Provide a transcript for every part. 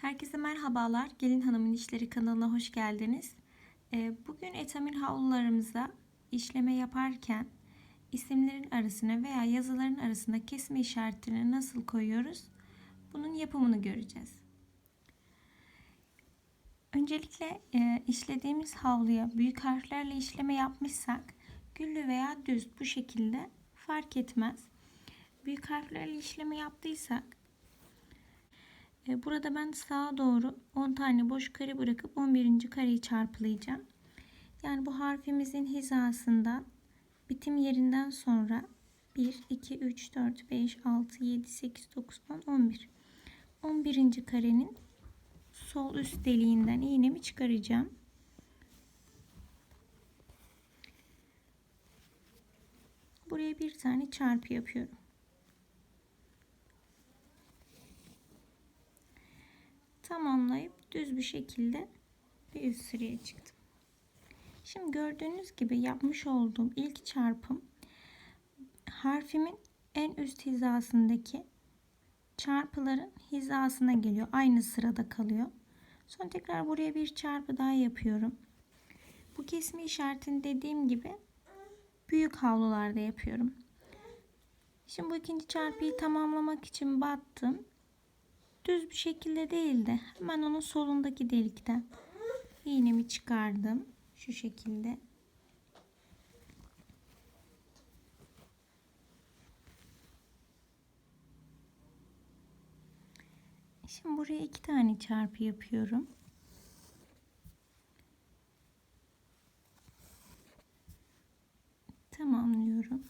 Herkese merhabalar. Gelin Hanım'ın İşleri kanalına hoş geldiniz. Ee, Bugün etamin havlularımıza işleme yaparken isimlerin arasına veya yazıların arasında kesme işaretini nasıl koyuyoruz? Bunun yapımını göreceğiz. Öncelikle e, işlediğimiz havluya büyük harflerle işleme yapmışsak güllü veya düz bu şekilde fark etmez. Büyük harflerle işleme yaptıysak Burada ben sağa doğru 10 tane boş kare bırakıp 11. kareyi çarpılayacağım. Yani bu harfimizin hizasından bitim yerinden sonra 1, 2, 3, 4, 5, 6, 7, 8, 9, 10, 11. 11. karenin sol üst deliğinden iğnemi çıkaracağım. Buraya bir tane çarpı yapıyorum. Tamamlayıp düz bir şekilde bir üst sıraya çıktım. Şimdi gördüğünüz gibi yapmış olduğum ilk çarpım harfimin en üst hizasındaki çarpıların hizasına geliyor. Aynı sırada kalıyor. Sonra tekrar buraya bir çarpı daha yapıyorum. Bu kesme işaretini dediğim gibi büyük havlularda yapıyorum. Şimdi bu ikinci çarpıyı tamamlamak için battım düz bir şekilde değil de hemen onun solundaki delikten iğnemi çıkardım. Şu şekilde. Şimdi buraya iki tane çarpı yapıyorum. Tamamlıyorum.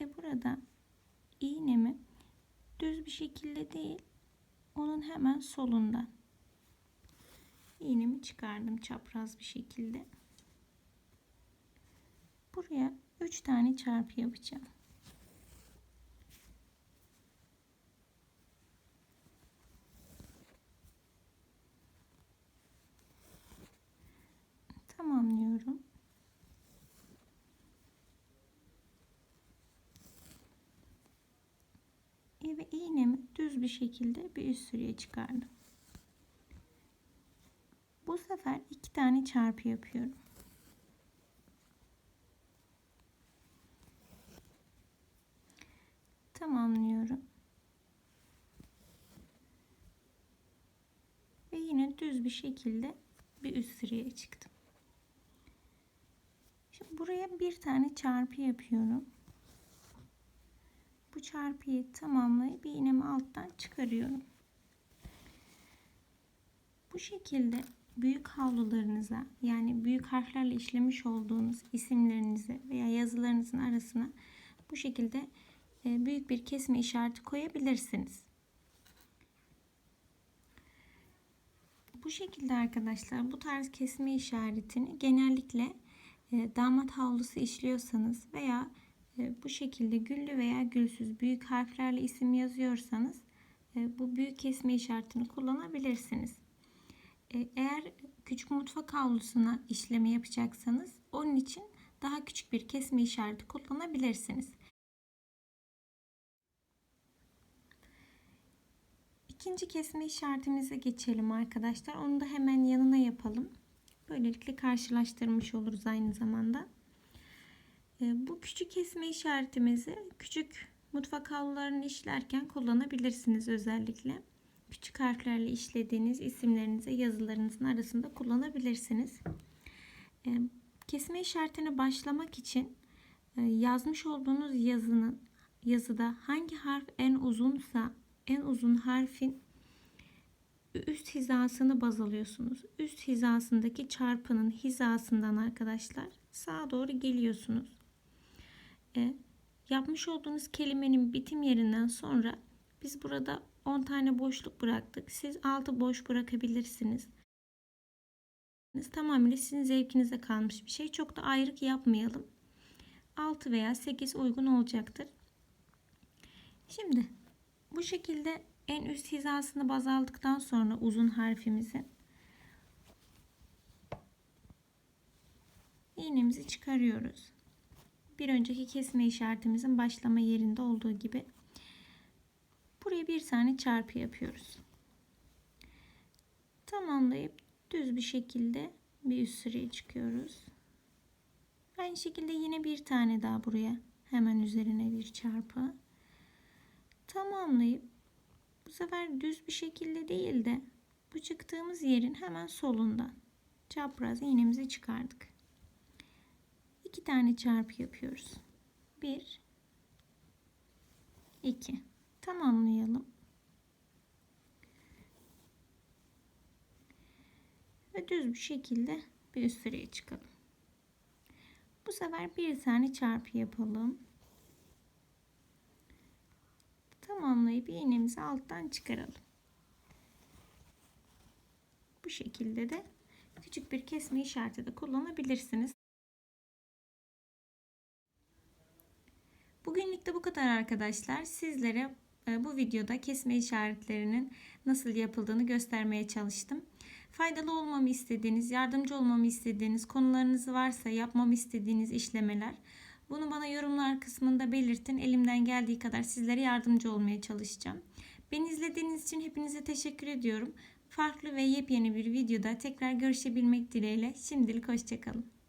Ve burada şekilde değil onun hemen solundan iğnemi çıkardım çapraz bir şekilde. Buraya 3 tane çarpı yapacağım tamamlıyorum ve iğnemi düz bir şekilde bir üst sürüye çıkardım. Bu sefer iki tane çarpı yapıyorum. Tamamlıyorum. Ve yine düz bir şekilde bir üst sıraya çıktım. Şimdi buraya bir tane çarpı yapıyorum bu çarpıyı tamamlayıp iğnemi alttan çıkarıyorum. Bu şekilde büyük havlularınıza yani büyük harflerle işlemiş olduğunuz isimlerinizi veya yazılarınızın arasına bu şekilde e, büyük bir kesme işareti koyabilirsiniz. Bu şekilde arkadaşlar bu tarz kesme işaretini genellikle e, damat havlusu işliyorsanız veya bu şekilde güllü veya gülsüz büyük harflerle isim yazıyorsanız e, bu büyük kesme işaretini kullanabilirsiniz. E, eğer küçük mutfak havlusuna işleme yapacaksanız onun için daha küçük bir kesme işareti kullanabilirsiniz. İkinci kesme işaretimize geçelim arkadaşlar. Onu da hemen yanına yapalım. Böylelikle karşılaştırmış oluruz aynı zamanda. Ee, bu küçük kesme işaretimizi küçük mutfak havlularını işlerken kullanabilirsiniz özellikle. Küçük harflerle işlediğiniz isimlerinize yazılarınızın arasında kullanabilirsiniz. Ee, kesme işaretine başlamak için e, yazmış olduğunuz yazının yazıda hangi harf en uzunsa en uzun harfin üst hizasını baz alıyorsunuz. Üst hizasındaki çarpının hizasından arkadaşlar sağa doğru geliyorsunuz e, yapmış olduğunuz kelimenin bitim yerinden sonra biz burada 10 tane boşluk bıraktık. Siz 6 boş bırakabilirsiniz. Tamamıyla sizin zevkinize kalmış bir şey. Çok da ayrık yapmayalım. 6 veya 8 uygun olacaktır. Şimdi bu şekilde en üst hizasını baz aldıktan sonra uzun harfimizin iğnemizi çıkarıyoruz bir önceki kesme işaretimizin başlama yerinde olduğu gibi buraya bir tane çarpı yapıyoruz. Tamamlayıp düz bir şekilde bir üst sıraya çıkıyoruz. Aynı şekilde yine bir tane daha buraya hemen üzerine bir çarpı. Tamamlayıp bu sefer düz bir şekilde değil de bu çıktığımız yerin hemen solundan çapraz iğnemizi çıkardık. İki tane çarpı yapıyoruz. Bir, iki. Tamamlayalım. Ve düz bir şekilde bir üst sıraya çıkalım. Bu sefer bir tane çarpı yapalım. Tamamlayıp iğnemizi alttan çıkaralım. Bu şekilde de küçük bir kesme işareti de kullanabilirsiniz. Bugünlük de bu kadar arkadaşlar. Sizlere e, bu videoda kesme işaretlerinin nasıl yapıldığını göstermeye çalıştım. Faydalı olmamı istediğiniz, yardımcı olmamı istediğiniz konularınız varsa yapmamı istediğiniz işlemeler bunu bana yorumlar kısmında belirtin. Elimden geldiği kadar sizlere yardımcı olmaya çalışacağım. Beni izlediğiniz için hepinize teşekkür ediyorum. Farklı ve yepyeni bir videoda tekrar görüşebilmek dileğiyle. Şimdilik hoşçakalın.